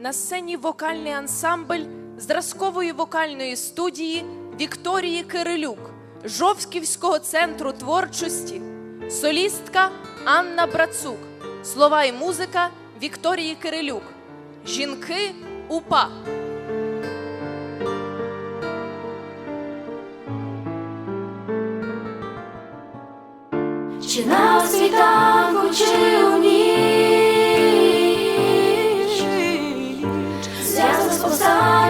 На сцені вокальний ансамбль зразкової вокальної студії Вікторії Кирилюк, Жовківського центру творчості, солістка Анна Брацук, слова і музика Вікторії Кирилюк, жінки УПА. Чи на світанку, чи у ніч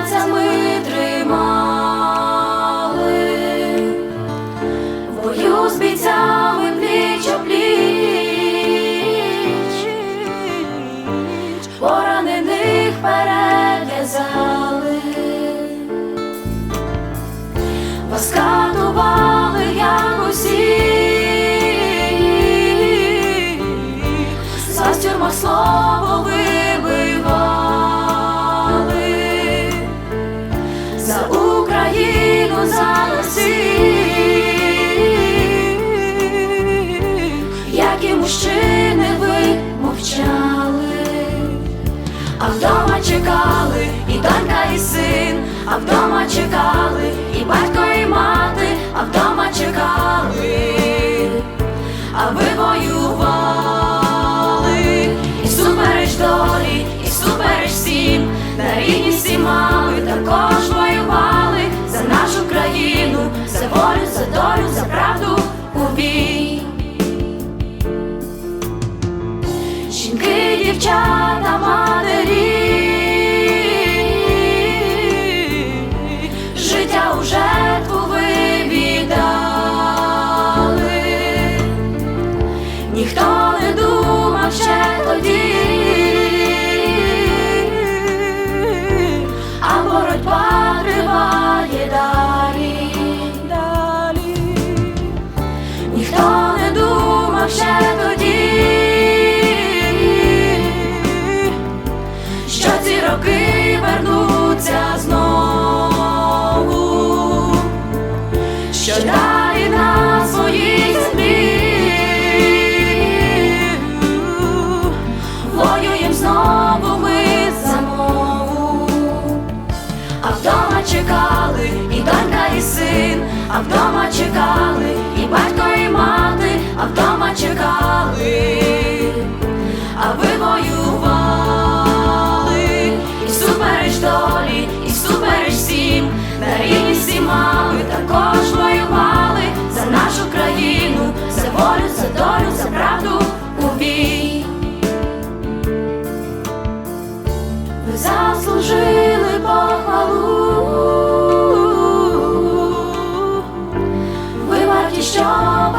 повстанцями тримали. Бою з бійцями пліч пліч. Поранених перев'язали. Вас катували, як усіх З тюрмах слово мужчини ви мовчали. А вдома чекали і донька, і син, а вдома чекали що далі на своїй землі. Воюєм знову ми за мову. А вдома чекали і донька, і син, а вдома чекали і батько, і мати, а вдома чекали,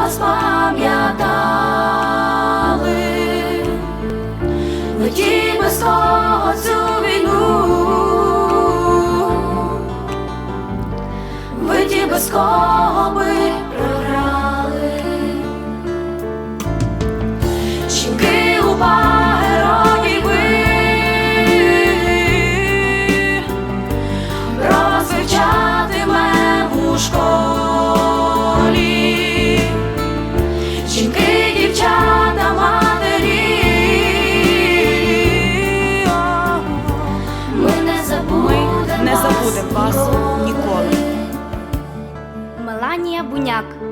вас пам'ятали, ви ті, без кого цю війну, ви ті, без кого би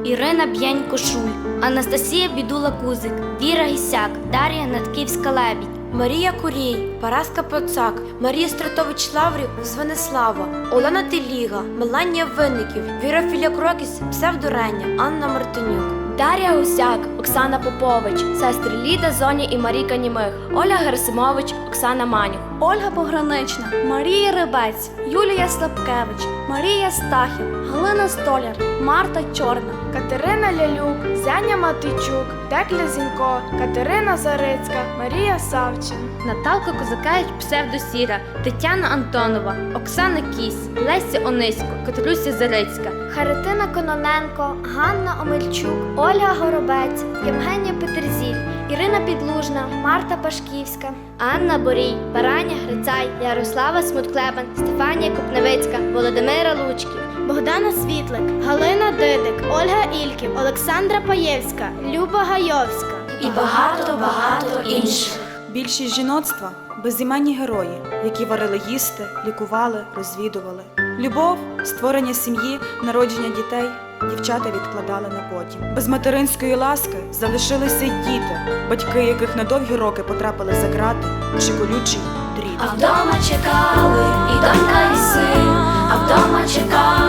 Ірина Б'янько-Шуй, Анастасія Бідула Кузик, Віра Гісяк, Дар'я Натківська Лебідь. Марія Курій, Параска Процак, Марія Стратович Лаврів, Звенислава, Олена Теліга, Меланія Винників, Віра Філякрокіс, Псевдорення, Анна Мартинюк. Дар'я Гусяк, Оксана Попович, сестри Ліда, Зоня і Маріка Німих, Оля Герасимович, Оксана Манюх. Ольга Погранична, Марія Рибець, Юлія Слабкевич, Марія Стахів, Галина Столяр, Марта Чорна, Катерина Лялюк, Зяня Матичук, Декля Зінько, Катерина Зарицька, Марія Савчин. Наталка Козакевич, псевдосіра, Тетяна Антонова, Оксана Кісь, Леся Онисько, Катеруся Зарицька. Харитина Кононенко, Ганна Омельчук, Ольга Горобець, Євгенія Петерзіль, Ірина Підлужна, Марта Пашківська. Анна Борій, Бараня Грицай, Ярослава Смутклебан, Стефанія Купневицька, Володимира Лучків. Богдана Світлик, Галина Дидик, Ольга Ільків, Олександра Паєвська, Люба Гайовська. і багато багато інших. Більшість жіноцтва безіменні герої, які варили їсти, лікували, розвідували. Любов, створення сім'ї, народження дітей дівчата відкладали на потім. Без материнської ласки залишилися й діти, батьки яких на довгі роки потрапили за грати чи колючий дріт. А вдома чекали і донька, і син, а вдома чекали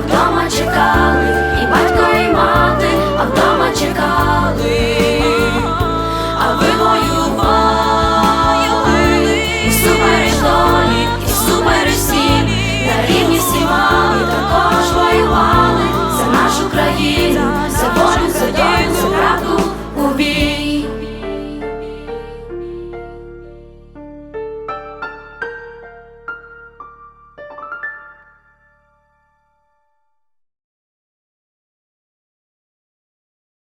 automaticão.